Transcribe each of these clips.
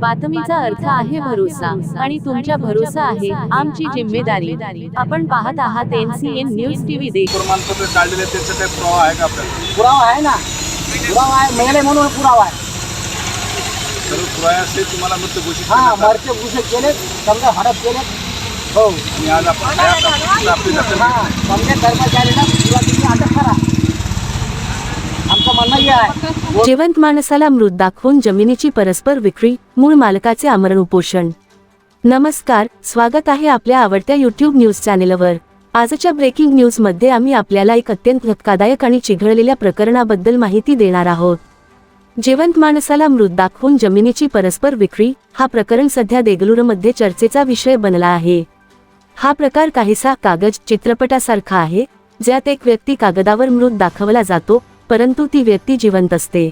बातमीचा अर्थ आहे भरोसा आणि तुमच्या भरोसा आहे आमची जिम्मेदारी. आपण पाहत आहात एनसीएन न्यूज टीव्ही देश प्रमाणपत्र काढलेले आहे, त्याचा काही पुरावा आहे का आपल्याला? पुरावा आहे ना. पुरावा आहे. मेले म्हणून पुरावा आहे. सर्व पुरावे असते तुम्हाला मृत घोषित हा करण्यात आलं. मरचे घुसे केले समजा हडप केले हो. आणि आज आपण काय आता आपली दखल हा समजा कर्मचारीला सुरुवातीची अटक करा. आमचं म्हणणं हे आहे जिवंत माणसाला मृत दाखवून जमिनीची परस्पर विक्री मूळ मालकाचे आमरण उपोषण. नमस्कार स्वागत आहे आपल्या आवडत्या युट्यूब न्यूज चॅनेलवर आजच्या ब्रेकिंग न्यूजमध्ये आम्ही आपल्याला एक अत्यंत धक्कादायक आणि चिघळलेल्या प्रकरणाबद्दल माहिती देणार आहोत. जिवंत माणसाला मृत दाखवून जमिनीची परस्पर विक्री हा प्रकरण सध्या देगलूरमध्ये चर्चेचा विषय बनला आहे. हा प्रकार काहीसा कागद चित्रपटासारखा आहे ज्यात एक व्यक्ती कागदावर मृत दाखवला जातो परंतु ती व्यक्ती जिवंत असते.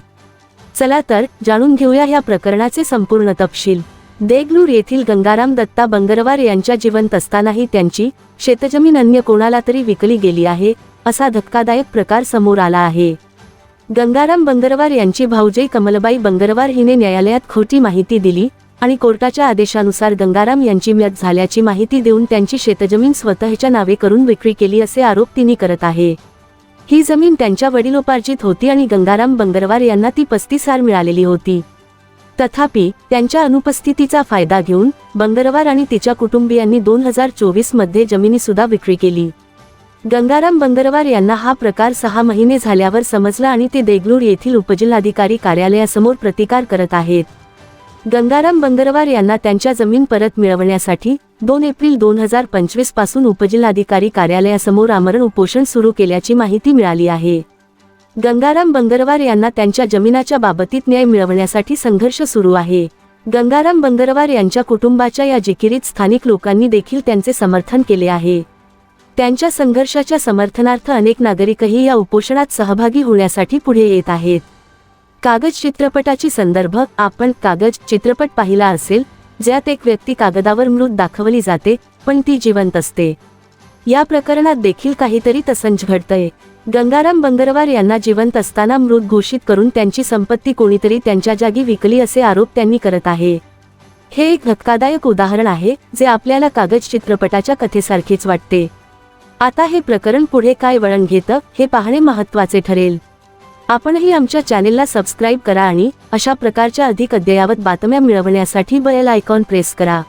चला तर जाणून घेऊया या प्रकरणाचे संपूर्ण तपशील. देगलूर येथील गंगाराम दत्ता बंगरवार यांच्या जिवंत असतानाही त्यांची शेतजमीन अन्य कोणाला तरी विकली गेली आहे असा धक्कादायक प्रकार समोर आला आहे. गंगाराम बंगरवार यांची भाऊजई कमलबाई बंगरवार हिने न्यायालयात खोटी माहिती दिली आणि कोर्टाच्या आदेशानुसार गंगाराम यांची मृत झाल्याची माहिती देऊन त्यांची शेतजमीन स्वतःच्या नावे करून विक्री केली असे आरोप तिने करत आहे. ही जमीन त्यांच्या वडिलोपार्जित होती आणि गंगाराम बंगरवार यांना ती पस्तीसार मिळालेली होती. तथापि त्यांच्या अनुपस्थितीचा फायदा घेऊन बंगरवार आणि तिच्या कुटुंबियांनी दोन हजार चोवीसमध्ये जमिनी सुद्धा विक्री केली. गंगाराम बंगरवार यांना हा प्रकार सहा महिने झाल्यावर समजला आणि ते देगलूर येथील उपजिल्हाधिकारी कार्यालयासमोर प्रतिकार करत आहेत. गंगाराम बंदरवार यांना त्यांच्या जमीन परत मिळवण्यासाठी दोन एप्रिल दोन हजार पंचवीसपासून उपजिल्हाधिकारी कार्यालयासमोर आमरण उपोषण सुरू केल्याची माहिती मिळाली आहे. गंगाराम बंगरवार यांना त्यांच्या जमिनाच्या बाबतीत न्याय मिळवण्यासाठी संघर्ष सुरू आहे. गंगाराम बंदरवार यांच्या कुटुंबाच्या या जिकिरीत स्थानिक लोकांनी देखील त्यांचे समर्थन केले आहे. त्यांच्या संघर्षाच्या समर्थनार्थ अनेक नागरिकही या उपोषणात सहभागी होण्यासाठी पुढे येत आहेत. कागद चित्रपटाची संदर्भ आपण कागद चित्रपट पाहिला असेल ज्यात एक व्यक्ती कागदावर मृत दाखवली जाते पण ती जिवंत असते. या प्रकरणात देखील काहीतरी तसंच घडतंय. गंगाराम बंगरवार यांना जिवंत असताना मृत घोषित करून त्यांची संपत्ती कोणीतरी त्यांच्या जागी विकली असे आरोप त्यांनी करत आहे. हे एक धक्कादायक उदाहरण आहे जे आपल्याला कागद चित्रपटाच्या कथेसारखेच वाटते. आता हे प्रकरण पुढे काय वळण घेतं हे पाहणे महत्त्वाचे ठरेल. आपणही आमच्या चॅनेलला सबस्क्राईब करा आणि अशा प्रकारच्या अधिक अद्ययावत बातम्या मिळवण्यासाठी बेल आयकॉन प्रेस करा.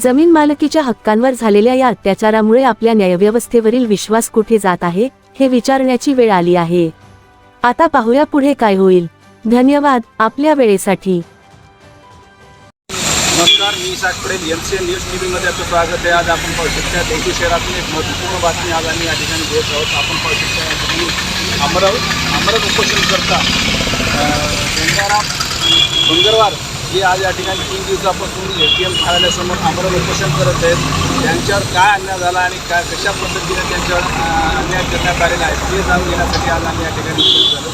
जमीन मालकीच्या हक्कांवर झालेल्या या अत्याचारामुळे आपल्या न्यायव्यवस्थेवरील विश्वास कुठे जात आहे हे विचारण्याची वेळ आली आहे. आता पाहूया पुढे काय होईल. धन्यवाद आपल्या वेळेसाठी. नमस्कार मी Isak Padel M C N news T व्हीमध्ये आपलं स्वागत आहे. आज आपण पाहू शकता देगलूर शहरातून एक महत्त्वपूर्ण बातमी आज आम्ही या ठिकाणी घेत आहोत. आपण पाहू शकता या ठिकाणी अमराव अमरत उपोषण करता अं, गंगाराम बंगरवार हे आज या ठिकाणी तीन दिवसापासून ए टी एम कार्यालयासमोर अमरावत उपोषण करत आहेत. त्यांच्यावर काय अन्याय झाला आणि काय कशा पद्धतीने त्यांच्यावर अन्याय करण्यात आलेला आहे ते जाणून घेण्यासाठी आज आम्ही या ठिकाणी उपस्थित झालो.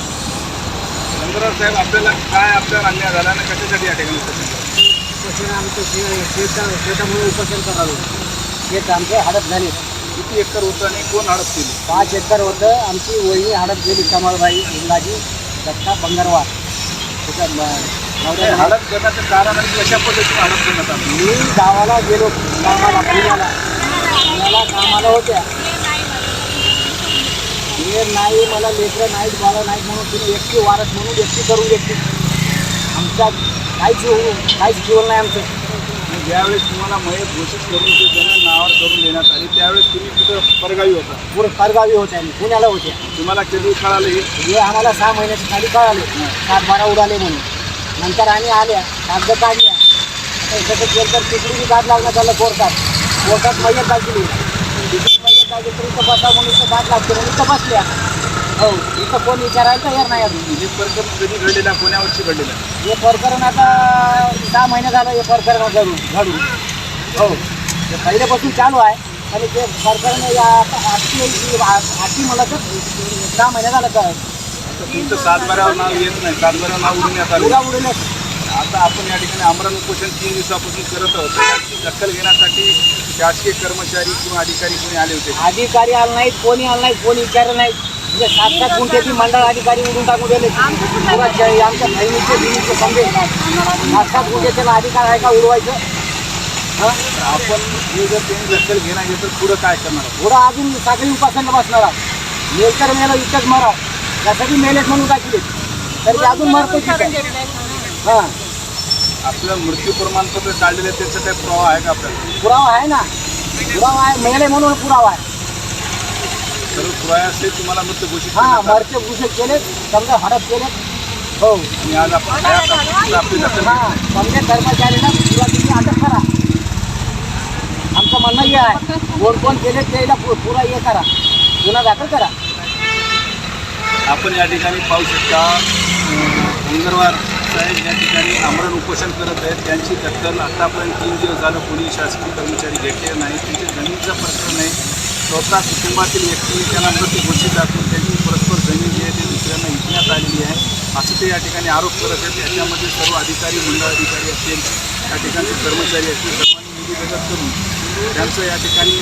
गंगरवार साहेब आपल्याला काय आपल्यावर अन्याय झाला आणि कशासाठी या ठिकाणी उपस्थित केलं? उपोषण आमचं शे शेत शेतामुळे उपोषण करावं. शेत आमचे हडप झाले. किती एकर होतं आणि कोण हडप केली? पाच एकर होतं. आमची वहिनी हडप गेली कमळबाई इंदाजी दत्ता बंगरवार त्याच्या म- ते नवऱ्याने हडप करण्याचं कारण आणि कशा पद्धतीने हडप करण्यात आलं? मी गावाला गेलो. कामाला पुण्याला. पुण्याला कामाला होत्या. हे नाही मला लेकरं नाहीत बाळं नाहीत म्हणून तिने एकटी वारस म्हणून एकटी करून घेतली. आमच्या काहीच काहीच जीवन नाही आमचं. ज्यावेळेस तुम्हाला मयत घोषित करून ते जमीन नावावर करून देण्यात आली त्यावेळेस तुम्ही तिथं परगावी होता. पुढे परगावी होत्या आणि पुण्याला होत्या तुम्हाला कधी कळालं हे? हे आम्हाला सहा महिन्याची खाली कळाले. सात बारा उडाले म्हणून. नंतर आम्ही आल्या कागद काढल्या. इथं केलं तर तिकडे दाद लावण्यात आलं कोर्टात. कोर्टात मयत दाखली तिकडे मयत दाखली तर बसा म्हणून दाद लागते म्हणून इथं बसल्या हो इथं कोण विचारायला तयार नाही अजून. हे प्रकरण कधी घडलेला कोण्या वर्षी घडलेला हे प्रकरण आता सहा महिने झालं हे प्रकरण घडून घडून. हो. ते पहिल्यापासून चालू आहे. आणि ते प्रकरण या आजची आजची मला तर सहा महिने झालं का तर तुमचं सातबाऱ्यावर नाव येत नाही. सातबाऱ्यावर नाव उडवण्यात आलं. उडा उडले आता आपण या ठिकाणी आमरण उपोषण तीन दिवसापासून करत आहोत. त्याची दखल घेण्यासाठी शासकीय कर्मचारी किंवा अधिकारी कोणी आले होते? अधिकारी आले नाहीत कोणी आलं नाही कोणी विचारलं नाही म्हणजे सात सात गुंठ्याची मंडळ अधिकारी उडून टाकून ज- आमच्या बहिणीचे बहिणीचे समजे. सात सात गुंठ्याचे अधिकार आहे का उडवायचं? आपण हे जर त्यांनी दखल घेणार तर पुढं काय करणार? पुढं अजून सगळी उपासना बसणार मेल तर मेलं इतकंच मरा. त्यासाठी मेलेच म्हणून टाकले तरी अजून मरतो तिथे. हां. आपलं मृत्यू प्रमाणपत्र काढलेलं त्याचा काही पुरावा आहे का आपल्याला? पुरावा आहे ना. पुरावा आहे मेले म्हणून पुरावा आहे. सर्व पुराव्यासहित तुम्हाला मृत घोषित हा करण्यात आलं. मरचे घुसे केले समजा हडप केले हो. आणि आज आपण आपली दखल हा समजे अटक करा. आमचं म्हणणं हे आहे कोण कोण केले त्याला पु- पुरा हे करा. गुन्हा दाखल करा. आपण या ठिकाणी पाहू शकता मंगळवार साहेब या ठिकाणी आमरण उपोषण करत आहेत. त्यांची दखल आतापर्यंत तीन दिवस झालं कोणी शासकीय कर्मचारी घेतले नाही. त्यांच्या जमिनीचा प्रश्न नाही. स्वतः कुटुंबातील व्यक्ती त्यांना मृत घोषित दाखवून त्यांची परस्पर जमीन जी आहे ती दुसऱ्यांना विकण्यात आलेली आहे. असं ते या ठिकाणी आरोप करत आहेत. त्याच्यामध्ये सर्व अधिकारी मंडळ अधिकारी असतील या ठिकाणचे कर्मचारी असतील सर्वांनी निधी करून त्यांचं या ठिकाणी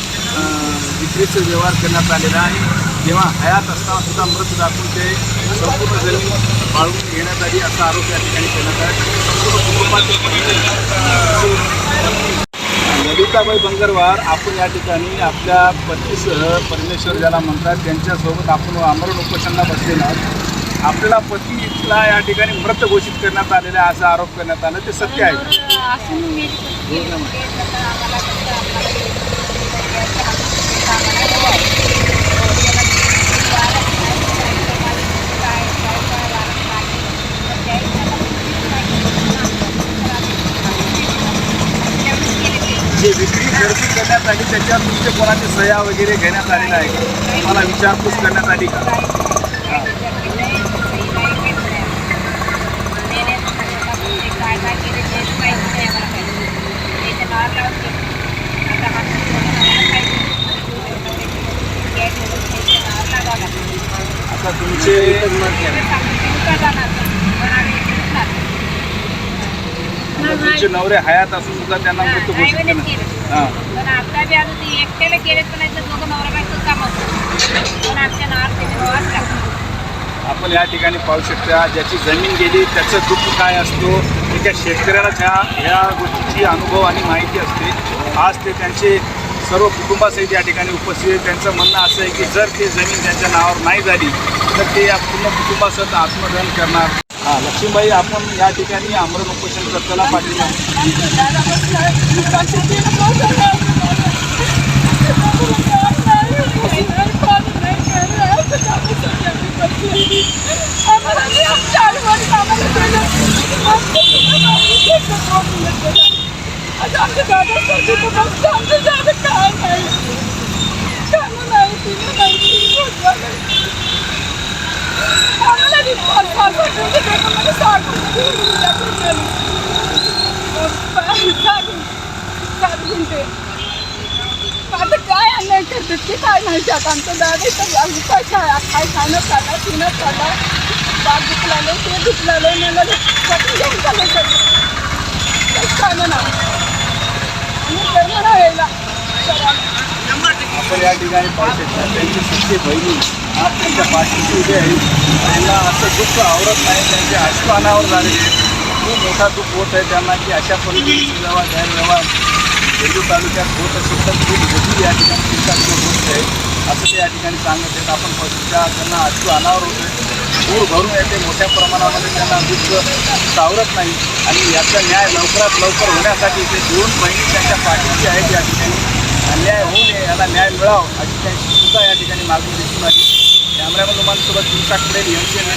विक्रीचं व्यवहार करण्यात आलेला आहे. जेव्हा हयात असताना सुद्धा मृत दाखवून ते संपूर्ण जमीन पाळून घेण्यात आली असा आरोप या ठिकाणी करण्यात आला. संपूर्ण कुटुंबातील ललिताबाई बंगरवार आपण या ठिकाणी आपल्या पतीसह परमेश्वर ज्याला म्हणतात त्यांच्यासोबत आपण आमरण उपोषणला बसलेलो आहोत. आपल्याला पतीला या ठिकाणी मृत घोषित करण्यात आलेला आहे असा आरोप करण्यात आला ते सत्य आहे असून मेरी पत्नी आहे. ते आता आम्हाला कसं आम्हाला हे आम्हाला हवं आहे. त्याला किती वारस आहे, काय समाधी काय काय काय वारस आहे. तर त्याही त्याला किती काय तेवढंच केलं ते. जे विक्री खरेदी करण्यात आली त्याच्यावर तुमचे कोणाची सह्या वगैरे घेण्यात आलेला आहे तुम्हाला विचारपूस करण्यात आली का. आता हा आम्हाला काही गॅस वगैरे त्याच्या नावावर लावावं लागलं. आता तुमचे तेव्हा सांगून ते उभं जाणार. पण आम्ही उठणार. तुमचे नवरे हयात असून सुद्धा त्यांना मृत हा, घोषित केलं. केलं. हां. पण आता बी आता ते एकट्याला केलेत पण नाही तर दोघं नवरा बायको काम होतं. पण आमच्या नावावर त्याच्या भावाच लागतं आपण या ठिकाणी पाहू शकता ज्याची जमीन गेली त्याचं दुःख काय असतो ते त्या शेतकऱ्याला ह्या ह्या गोष्टीची अनुभव आणि माहिती असते. आज ते त्यांचे सर्व कुटुंबासहित या ठिकाणी उपस्थित आहेत. त्यांचं म्हणणं असं आहे की जर ते जमीन त्यांच्या नावावर नाही झाली तर ते या पूर्ण कुटुंबासहित आत्मदहन करणार. हां लक्ष्मीबाई आपण या ठिकाणी आमरण उपोषण करताना पाठिंबा आता काय अन्याय करतात की काय माहिती आता आमचं दादा तर आम्ही काय खाय काय खाणं पिणं खाणं बाग दुखलालं ते दुखलालं मला घेऊन चाललं सगळं ना आणि कर्म ना यायला आपण या ठिकाणी पाहू शकता त्यांची सख्खी बहिणी आज त्यांच्या पाठीशी उभी आहे. त्यांना असं दुःख आवडत नाही त्यांचे अश्रू अनावर झालेले खूप मोठा दुःख होत आहे त्यांना की अशा पद्धतीची व्यवहार गैरव्यवहार बेंदू तालुक्यात होत असेल तर खूप मोठी या ठिकाणी चिंताची होत आहे. असं ते या ठिकाणी सांगत आहेत. आपण पाहू त्यांना अश्रू अनावर होते पूर भरून येते मोठ्या प्रमाणामध्ये त्यांना दुःख सावरत नाही. आणि याचा न्याय लवकरात लवकर होण्यासाठी ते दोन बहिणी त्यांच्या पाठीशी आहेत या ठिकाणी. अन्याय होऊ नये याला न्याय मिळावं अशी त्यांची सुद्धा या ठिकाणी मागणी दिसून आली. कॅमेरामॅन लोकांसोबत दिवसाकडे यांची सी एन